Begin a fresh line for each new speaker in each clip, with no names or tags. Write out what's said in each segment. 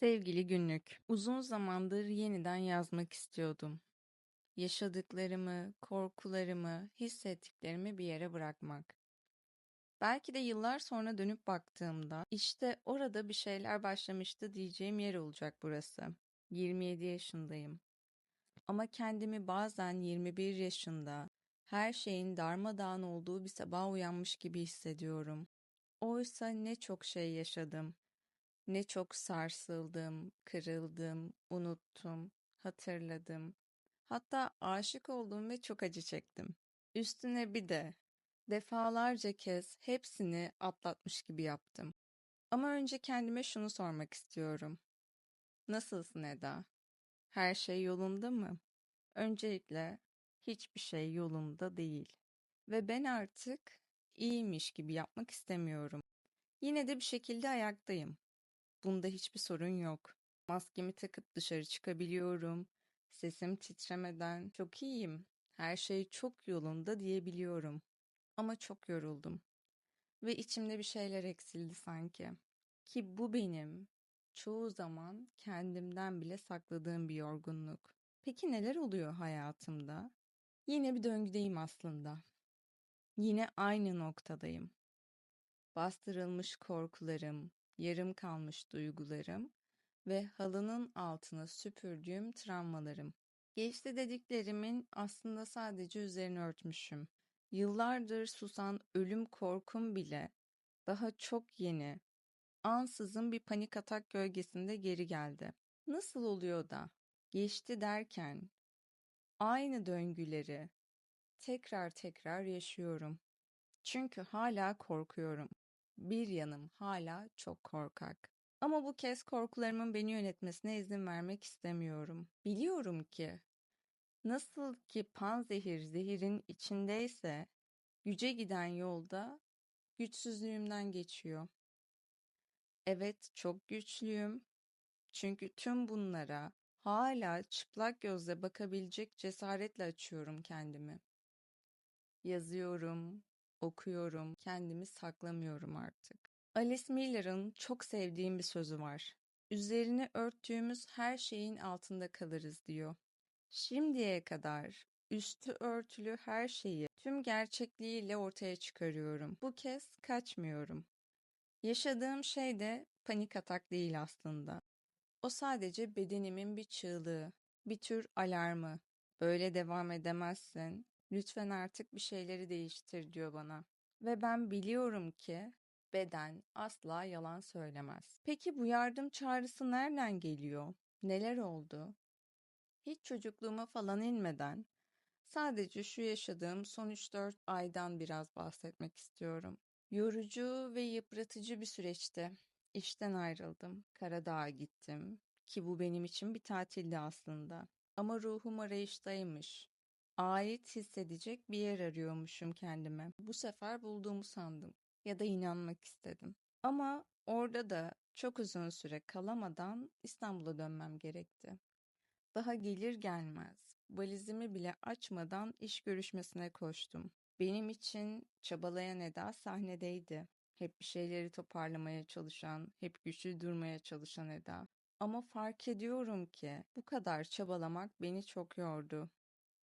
Sevgili günlük, uzun zamandır yeniden yazmak istiyordum. Yaşadıklarımı, korkularımı, hissettiklerimi bir yere bırakmak. Belki de yıllar sonra dönüp baktığımda işte orada bir şeyler başlamıştı diyeceğim yer olacak burası. 27 yaşındayım. Ama kendimi bazen 21 yaşında her şeyin darmadağın olduğu bir sabah uyanmış gibi hissediyorum. Oysa ne çok şey yaşadım. Ne çok sarsıldım, kırıldım, unuttum, hatırladım. Hatta aşık oldum ve çok acı çektim. Üstüne bir de defalarca kez hepsini atlatmış gibi yaptım. Ama önce kendime şunu sormak istiyorum. Nasılsın Eda? Her şey yolunda mı? Öncelikle hiçbir şey yolunda değil. Ve ben artık iyiymiş gibi yapmak istemiyorum. Yine de bir şekilde ayaktayım. Bunda hiçbir sorun yok. Maskemi takıp dışarı çıkabiliyorum. Sesim titremeden çok iyiyim. Her şey çok yolunda diyebiliyorum. Ama çok yoruldum. Ve içimde bir şeyler eksildi sanki. Ki bu benim çoğu zaman kendimden bile sakladığım bir yorgunluk. Peki neler oluyor hayatımda? Yine bir döngüdeyim aslında. Yine aynı noktadayım. Bastırılmış korkularım, yarım kalmış duygularım ve halının altına süpürdüğüm travmalarım. Geçti dediklerimin aslında sadece üzerini örtmüşüm. Yıllardır susan ölüm korkum bile daha çok yeni, ansızın bir panik atak gölgesinde geri geldi. Nasıl oluyor da geçti derken aynı döngüleri tekrar tekrar yaşıyorum. Çünkü hala korkuyorum. Bir yanım hala çok korkak. Ama bu kez korkularımın beni yönetmesine izin vermek istemiyorum. Biliyorum ki nasıl ki panzehir zehirin içindeyse güce giden yolda güçsüzlüğümden geçiyor. Evet çok güçlüyüm. Çünkü tüm bunlara hala çıplak gözle bakabilecek cesaretle açıyorum kendimi. Yazıyorum, okuyorum, kendimi saklamıyorum artık. Alice Miller'ın çok sevdiğim bir sözü var. Üzerini örttüğümüz her şeyin altında kalırız diyor. Şimdiye kadar üstü örtülü her şeyi tüm gerçekliğiyle ortaya çıkarıyorum. Bu kez kaçmıyorum. Yaşadığım şey de panik atak değil aslında. O sadece bedenimin bir çığlığı, bir tür alarmı. Böyle devam edemezsin. Lütfen artık bir şeyleri değiştir diyor bana. Ve ben biliyorum ki beden asla yalan söylemez. Peki bu yardım çağrısı nereden geliyor? Neler oldu? Hiç çocukluğuma falan inmeden sadece şu yaşadığım son 3-4 aydan biraz bahsetmek istiyorum. Yorucu ve yıpratıcı bir süreçti. İşten ayrıldım, Karadağ'a gittim ki bu benim için bir tatildi aslında. Ama ruhum arayıştaymış. Ait hissedecek bir yer arıyormuşum kendime. Bu sefer bulduğumu sandım ya da inanmak istedim. Ama orada da çok uzun süre kalamadan İstanbul'a dönmem gerekti. Daha gelir gelmez valizimi bile açmadan iş görüşmesine koştum. Benim için çabalayan Eda sahnedeydi. Hep bir şeyleri toparlamaya çalışan, hep güçlü durmaya çalışan Eda. Ama fark ediyorum ki bu kadar çabalamak beni çok yordu.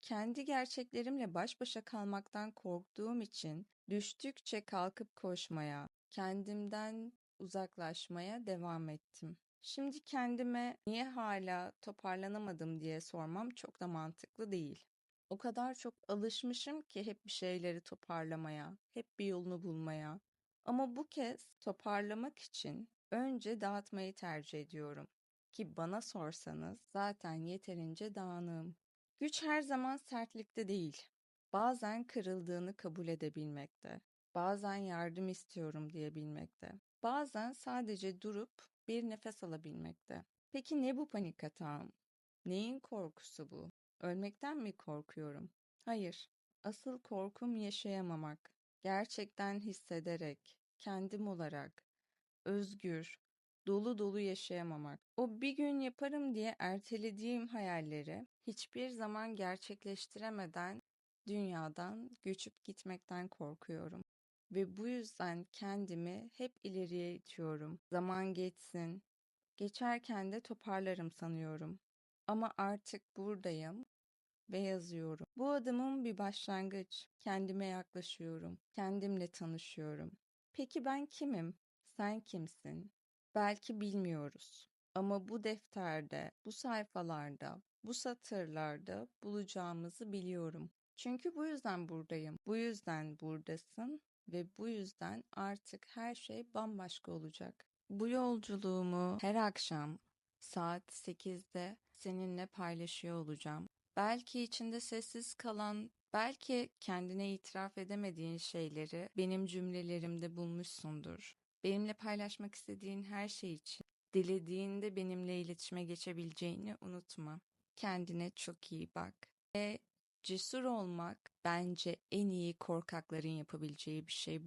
Kendi gerçeklerimle baş başa kalmaktan korktuğum için düştükçe kalkıp koşmaya, kendimden uzaklaşmaya devam ettim. Şimdi kendime niye hala toparlanamadım diye sormam çok da mantıklı değil. O kadar çok alışmışım ki hep bir şeyleri toparlamaya, hep bir yolunu bulmaya. Ama bu kez toparlamak için önce dağıtmayı tercih ediyorum. Ki bana sorsanız zaten yeterince dağınığım. Güç her zaman sertlikte değil. Bazen kırıldığını kabul edebilmekte. Bazen yardım istiyorum diyebilmekte. Bazen sadece durup bir nefes alabilmekte. Peki ne bu panik atağım? Neyin korkusu bu? Ölmekten mi korkuyorum? Hayır. Asıl korkum yaşayamamak. Gerçekten hissederek, kendim olarak, özgür, dolu dolu yaşayamamak. O bir gün yaparım diye ertelediğim hayalleri hiçbir zaman gerçekleştiremeden dünyadan göçüp gitmekten korkuyorum. Ve bu yüzden kendimi hep ileriye itiyorum. Zaman geçsin, Geçerken de toparlarım sanıyorum. Ama artık buradayım ve yazıyorum. Bu adımın bir başlangıç. Kendime yaklaşıyorum. Kendimle tanışıyorum. Peki ben kimim? Sen kimsin? Belki bilmiyoruz. Ama bu defterde, bu sayfalarda, bu satırlarda bulacağımızı biliyorum. Çünkü bu yüzden buradayım. Bu yüzden buradasın ve bu yüzden artık her şey bambaşka olacak. Bu yolculuğumu her akşam saat 8'de seninle paylaşıyor olacağım. Belki içinde sessiz kalan, belki kendine itiraf edemediğin şeyleri benim cümlelerimde bulmuşsundur. Benimle paylaşmak istediğin her şey için dilediğinde benimle iletişime geçebileceğini unutma. Kendine çok iyi bak. Ve cesur olmak bence en iyi korkakların yapabileceği bir şey.